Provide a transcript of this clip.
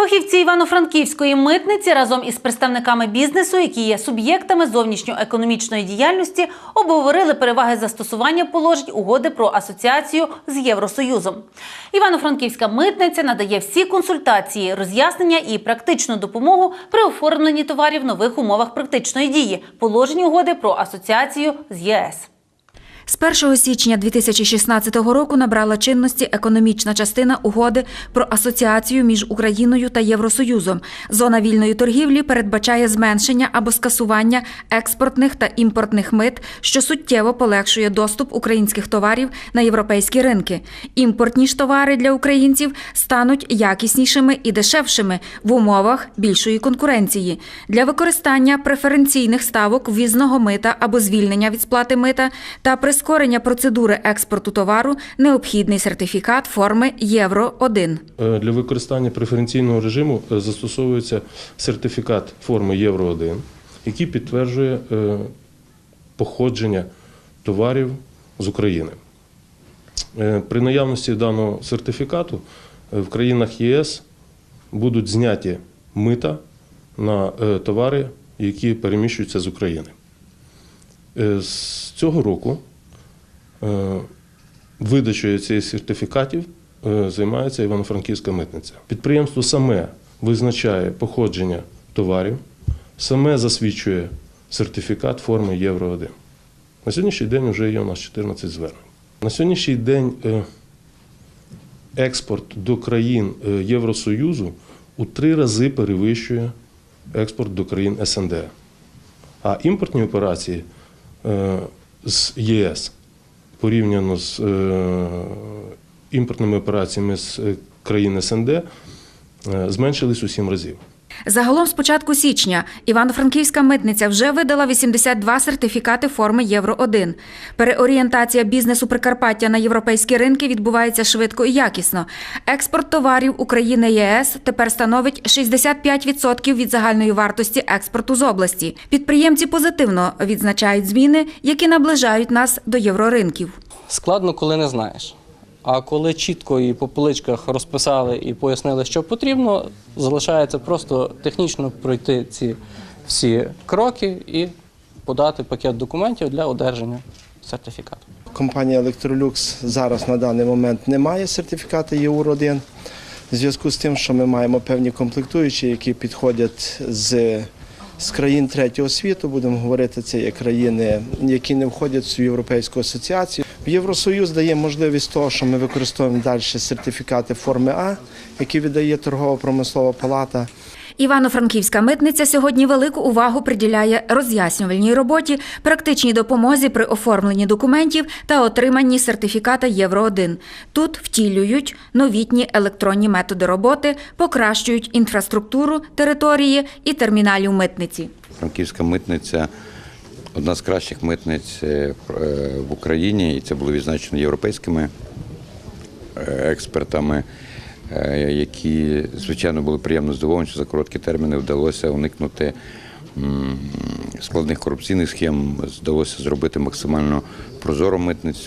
Фахівці Івано-Франківської митниці разом із представниками бізнесу, які є суб'єктами зовнішньоекономічної діяльності, обговорили переваги застосування положень угоди про асоціацію з Євросоюзом. Івано-Франківська митниця надає всі консультації, роз'яснення і практичну допомогу при оформленні товарів в нових умовах практичної дії положень угоди про асоціацію з ЄС. З 1 січня 2016 року набрала чинності економічна частина угоди про асоціацію між Україною та Євросоюзом. Зона вільної торгівлі передбачає зменшення або скасування експортних та імпортних мит, що суттєво полегшує доступ українських товарів на європейські ринки. Імпортні ж товари для українців стануть якіснішими і дешевшими в умовах більшої конкуренції. Для використання преференційних ставок ввізного мита або звільнення від сплати мита та прискорення процедури експорту товару необхідний сертифікат форми Євро 1 Е, Для використання преференційного режиму е, застосовується сертифікат форми Євро 1, який підтверджує е, походження товарів з України. При наявності даного сертифікату в країнах ЄС будуть зняті мита на товари, які переміщуються з України. З цього року видачею цих сертифікатів е, займається Івано-Франківська митниця. Підприємство саме визначає походження товарів, саме засвідчує сертифікат форми Євро 1. На сьогоднішній день вже є у нас 14 звернень. На сьогоднішній день е, експорт до країн е, Євросоюзу у три рази перевищує експорт до країн СНД. А імпортні операції е, з ЄС порівняно з е, імпортними операціями з е, країн СНД е, зменшились у сім разів. Загалом з початку січня Івано-Франківська митниця вже видала 82 сертифікати форми Євро 1 Переорієнтація бізнесу Прикарпаття на європейські ринки відбувається швидко і якісно. Експорт товарів України ЄС тепер становить 65% від загальної вартості експорту з області. Підприємці позитивно відзначають зміни, які наближають нас до євроринків. Складно, коли не знаєш. А коли чітко і по поличках розписали і пояснили, що потрібно, залишається просто технічно пройти ці всі кроки і подати пакет документів для одержання сертифікату. Компанія Electrolux зараз на даний момент не має сертифікату євро 1 в зв'язку з тим, що ми маємо певні комплектуючі, які підходять з, з країн третього світу. Будемо говорити, це є країни, які не входять в європейську асоціацію. Євросоюз дає можливість того, що ми використовуємо далі сертифікати форми А, які видає торгово-промислова палата. Івано-Франківська митниця сьогодні велику увагу приділяє роз'яснювальній роботі, практичній допомозі при оформленні документів та отриманні сертифіката Євро 1 Тут втілюють новітні електронні методи роботи, покращують інфраструктуру території і терміналів митниці. Франківська митниця одна з кращих митниць е, в Україні, і це було відзначено європейськими е, експертами, е, які, звичайно, були приємно здивовані, що за короткі терміни вдалося уникнути складних корупційних схем, вдалося зробити максимально прозору митницю.